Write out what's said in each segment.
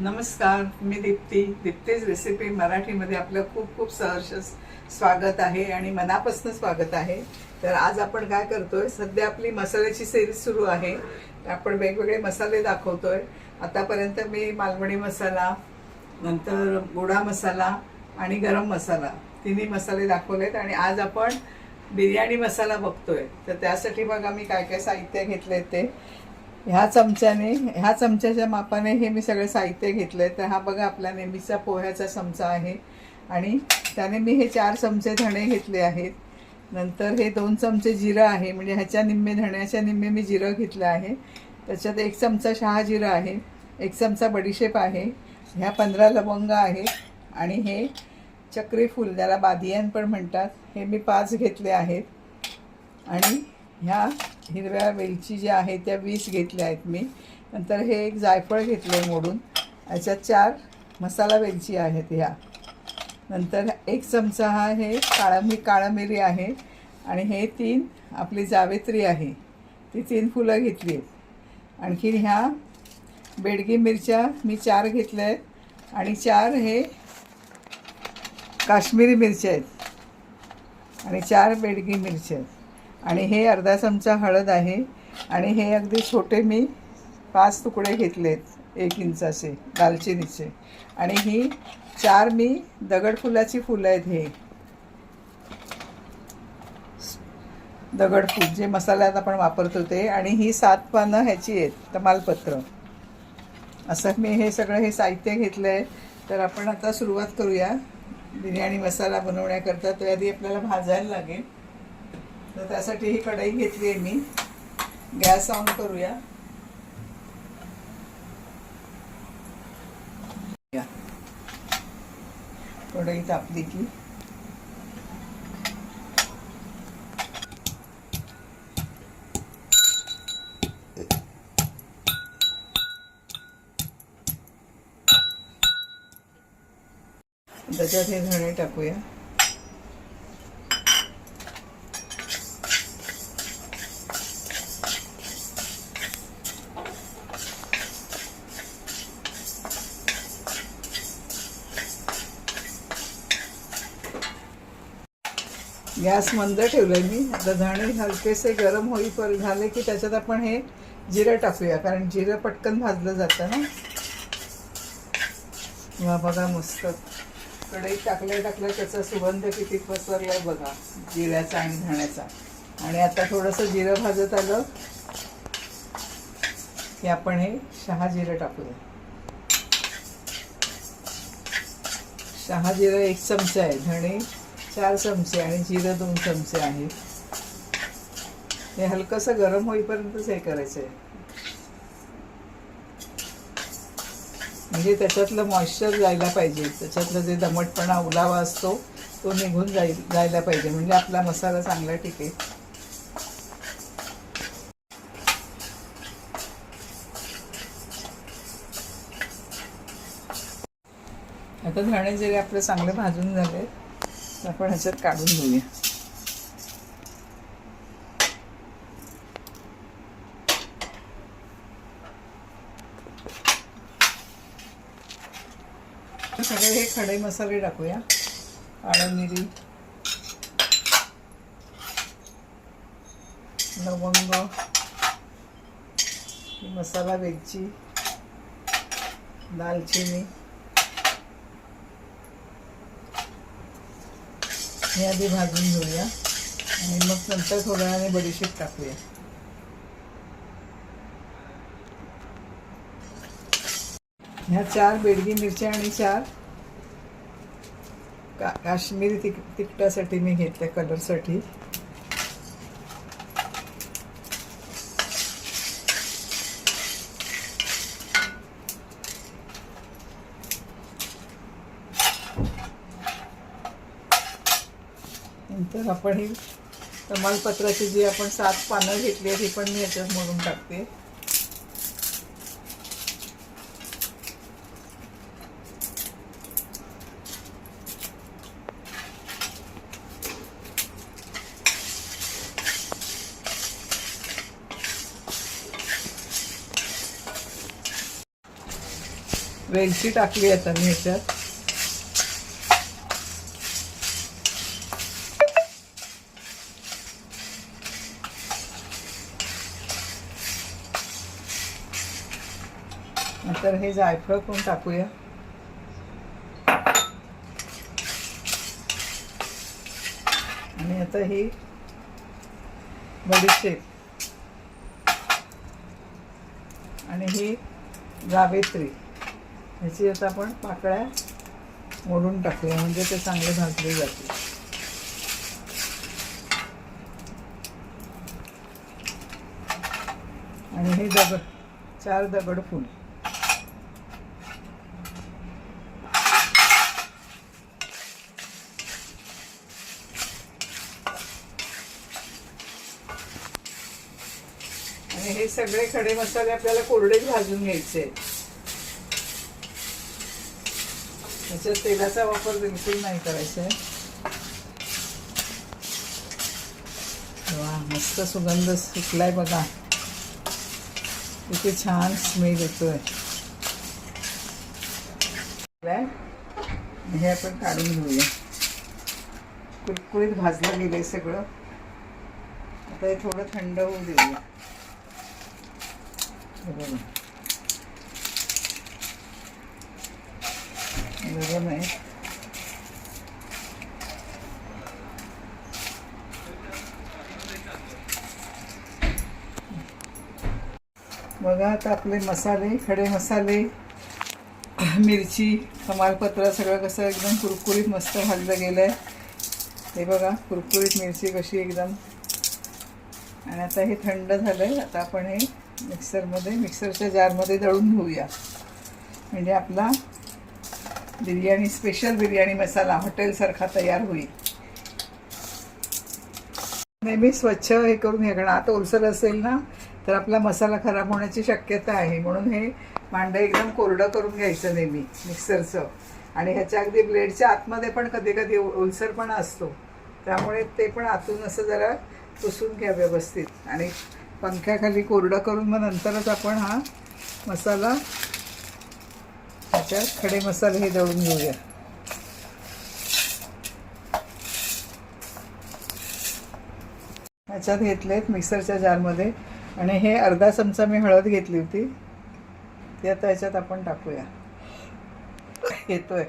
नमस्कार मी दीप्ती. दीप्तीज रेसिपी मराठीमध्ये आपलं खूप खूप सहर्ष स्वागत आहे आणि मनापासून स्वागत आहे. तर आज आपण काय करतोय सध्या आपली मसाल्याची सिरीज सुरू आहे. आपण वेगवेगळे मसाले दाखवतोय. आतापर्यंत मी मालवणी मसाला नंतर गोडा मसाला आणि गरम मसाला तिन्ही मसाले दाखवलेत आणि आज आपण बिर्याणी मसाला बघतोय. तर त्यासाठी बघा मी काय काय साहित्य घेतले ते. ह्या चमच्याने ह्या चमच्याच्या मापाने हे मी सगळं साहित्य घेतलं आहे तर हा बघा आपला नेहमीचा पोह्याचा चमचा आहे. आणि त्याने मी हे चार चमचे धणे घेतले आहेत. नंतर हे दोन चमचे जिरं आहे. म्हणजे ह्याच्या निम्मे धण्याच्या निम्मे मी जिरं घेतलं आहे. त्याच्यात एक चमचा शहा जिरं आहे. एक चमचा बडीशेप आहे. ह्या पंधरा लवंग आहेत आणि हे चक्री फूल बादियान पण म्हणतात हे मी पाच घेतले आहेत. आणि ह्या हिरव्या वेलची ज्या आहेत त्या वीस घेतल्या आहेत मी. नंतर हे एक जायफळ घेतलं आहे मोडून. याच्यात चार मसाला वेलची आहेत ह्या. नंतर एक चमचा हा हे काळा मी काळा मिरी आहे आणि हे तीन आपली जावेत्री आहे. ती तीन फुलं घेतली आहेत. आणखीन ह्या बेडगी मिरच्या मी चार घेतल्या आहेत आणि चार हे काश्मीरी मिरच्या आहेत. आणि चार बेडगी मिरच्या आहेत. आणि हे अर्धा चमचा हळद आहे. आणि हे अगदी छोटे मी पाच तुकडे घेतलेत एक इंचाचे दालचिनीचे. आणि ही चार मी दगडफुलाची फुलं आहेत हे. दगडफूल जे मसाल्यात आपण वापरतो ते. आणि ही सात पानं ह्याची आहेत तमालपत्र. असं मी हे सगळं हे साहित्य घेतलं आहे तर आपण आता सुरुवात करूया. बिर्याणी मसाला बनवण्याकरता. तो आधी आपल्याला भाजायला लागेल. तर ही कढई घेतली आहे मी. गॅस ऑन करूया. या. कढई तापली की. धणे टाकूया. गॅस मंद ठेवलंय मी. आता धणे हलकेसे गरम होईपर्यंत झाले की त्याच्यात आपण हे जिरं टाकूया कारण जिरं पटकन भाजलं जातं ना. वा बघा मस्त. कढईत टाकल्या टाकल्या त्याचा सुगंध किती पसरलाय बघा जिऱ्याचा आणि धण्याचा. आणि आता थोडंसं जिरं भाजत आलं की आपण हे शहा जिरं टाकूया. शहा जिरं एक चमचा आहे धणे चार चमचे आणि जिरं दोन चमचे आहेत हे हलकंसं गरम होईपर्यंतच हे करायचं आहे म्हणजे त्याच्यातलं मॉइश्चर जायला पाहिजे. त्याच्यातलं जे दमटपणा उलावा असतो तो निघून जाईल जायला पाहिजे. म्हणजे आपला मसाला चांगला टिकेल. आता धणे जरी आपले चांगले भाजून झाले आपण ह्याच्यात काढून घेऊया. सगळे हे खडे मसाले टाकूया. काळं मिरी. लवंग. मसाला वेलची. दालचिनी. हे आधी भाजून घेऊया. आणि मग नंतर थोड्या वेळाने बडीशेप टाकूया. ह्या चार बेडगी मिरच्या आणि चार का काश्मीरी तिक तिखटासाठी मी घेतल्या कलरसाठी तर आपण ही तमालपत्राची जी आपण सात पानं घेतली आहेत ती पण मी याच्यात म्हणून टाकते. वेलची टाकली आता मी ह्याच्यात नंतर हे जायफळ पण टाकूया. आणि आता ही बडीशेप. आणि ही जावेत्री. ह्याची आता आपण पाकळ्या मोडून टाकूया म्हणजे ते चांगले भाजले जातील. आणि हे दगड चार दगड फुल. आणि हे सगळे खडे मसाले आपल्याला कोरडेच भाजून घ्यायचे. त्याच्यात तेलाचा वापर बिलकुल नाही करायचा वा मस्त सुगंध सुटलाय बघा. किती छान स्मेल येतोय. हे आपण काढून घेऊया. कुरकुरीत भाजलं गेलंय सगळं. आता हे थोडं थंड होऊ देऊया. गरम आहे बघा आता आपले मसाले खडे मसाले मिरची कमालपत्र सगळं कसं एकदम कुरकुरीत मस्त भाजलं गेलं आहे हे बघा कुरकुरीत मिरची कशी एकदम. आणि आता हे थंड झालं आहे आता आपण हे मिक्सरमध्ये मिक्सरच्या जारमध्ये दळून घेऊया. म्हणजे आपला बिर्याणी स्पेशल बिर्याणी मसाला हॉटेलसारखा तयार होईल. नेहमी स्वच्छ हे करून हे कारण आता ओलसर असेल ना तर आपला मसाला खराब होण्याची शक्यता आहे. म्हणून हे भांडं एकदम कोरडं करून घ्यायचं नेहमी मिक्सरचं. आणि ह्याच्या अगदी ब्लेडच्या आतमध्ये पण कधी कधी ओलसरपणा असतो. त्यामुळे ते पण आतून असं जरा पुसून घ्या व्यवस्थित. आणि पंख्याखाली कोरडं करून मग नंतरच आपण हा मसाला त्याच्यात खडे मसाले हे दळून घेऊया. ह्याच्यात घेतलेत मिक्सरच्या जारमध्ये. आणि हे अर्धा चमचा मी हळद घेतली होती. ती आता ह्याच्यात आपण टाकूया. येतोय.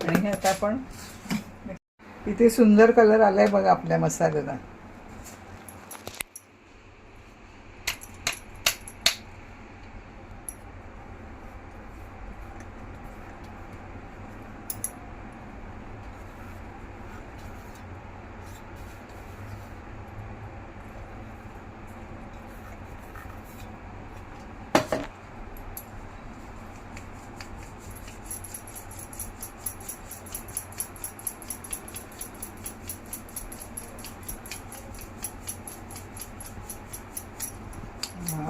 आणि हे आता आपण इथे सुंदर कलर आलाय बघा आपल्या मसाल्याला.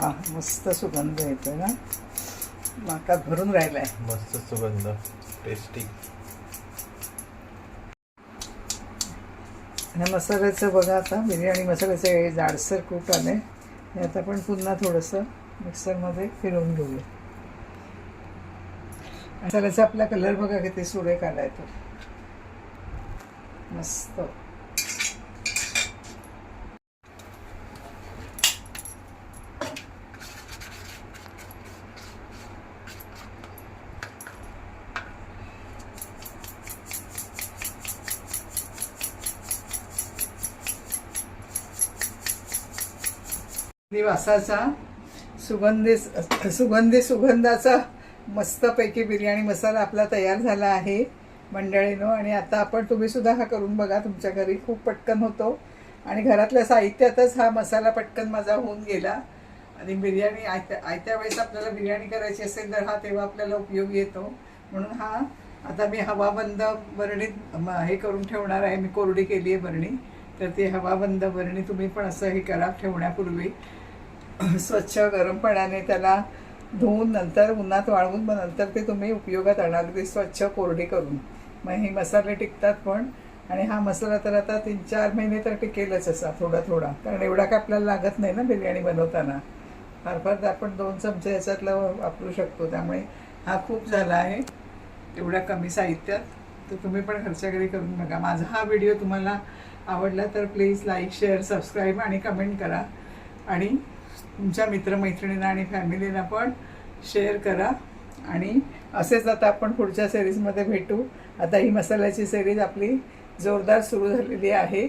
हा मस्त सुगंध येतोय ना? नाकात भरून राहिलाय. मस्त सुगंध टेस्टी ह्या मसाल्याचं बघा आता बिर्याणी मसाल्याचं हे जाडसर कूट आले हे आता आपण पुन्हा थोडंसं मिक्सरमध्ये फिरवून घेऊया. मसाल्याचा आपला कलर बघा किती सुरेख आलाय तो. मस्त. वासाचा सुगंधी सुगंधी सुगंधाचा मस्तपैकी बिर्याणी मसाला आपला तयार झाला आहे मंडळीनो. आणि आता आपण तुम्हीसुद्धा हा करून बघा तुमच्या घरी खूप पटकन होतो. आणि घरातल्या साहित्यातच हा मसाला पटकन माझा होऊन गेला. आणि बिर्याणी आयत्या आयत्या वेळेस आपल्याला बिर्याणी करायची असेल तर हा तेव्हा आपल्याला उपयोग येतो. म्हणून हा आता मी हवाबंद बरणीत हे करून ठेवणार आहे. मी कोरडी केली आहे बरणी तर ती हवाबंद बरणी तुम्ही पण असं हे करा ठेवण्यापूर्वी. स्वच्छ गरम पाण्याने त्याला धुवून नंतर उन्हात वाळवून मग नंतर ते तुम्ही उपयोगात आणा. अगदी स्वच्छ कोरडी करून. मग हे मसाले टिकतात पण. आणि हा मसाला तर आता तीन चार महिने तर टिकेलच असा थोडा थोडा. कारण एवढा काय आपल्याला लागत नाही ना बिर्याणी बनवताना. फार फार तर आपण दोन चमचे याच्यातलं वापरू शकतो. त्यामुळे हा खूप झाला आहे. एवढ्या कमी साहित्यात. तर तुम्ही पण घरच्या घरी करून बघा. माझा हा व्हिडिओ तुम्हाला आवडला तर प्लीज लाईक शेअर सबस्क्राईब आणि कमेंट करा. आणि तुमच्या मित्रमैत्रिणींना आणि फॅमिलीला पण शेअर करा. आणि असेच आता आपण पुढच्या सिरीजमध्ये भेटू. आता ही मसाल्याची सिरीज आपली जोरदार सुरू झालेली आहे.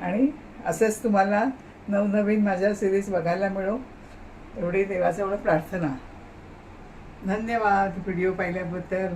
आणि असेच तुम्हाला नवनवीन माझ्या सिरीज बघायला मिळो. एवढी देवाजवळ प्रार्थना. धन्यवाद. व्हिडिओ पाहिल्याबद्दल.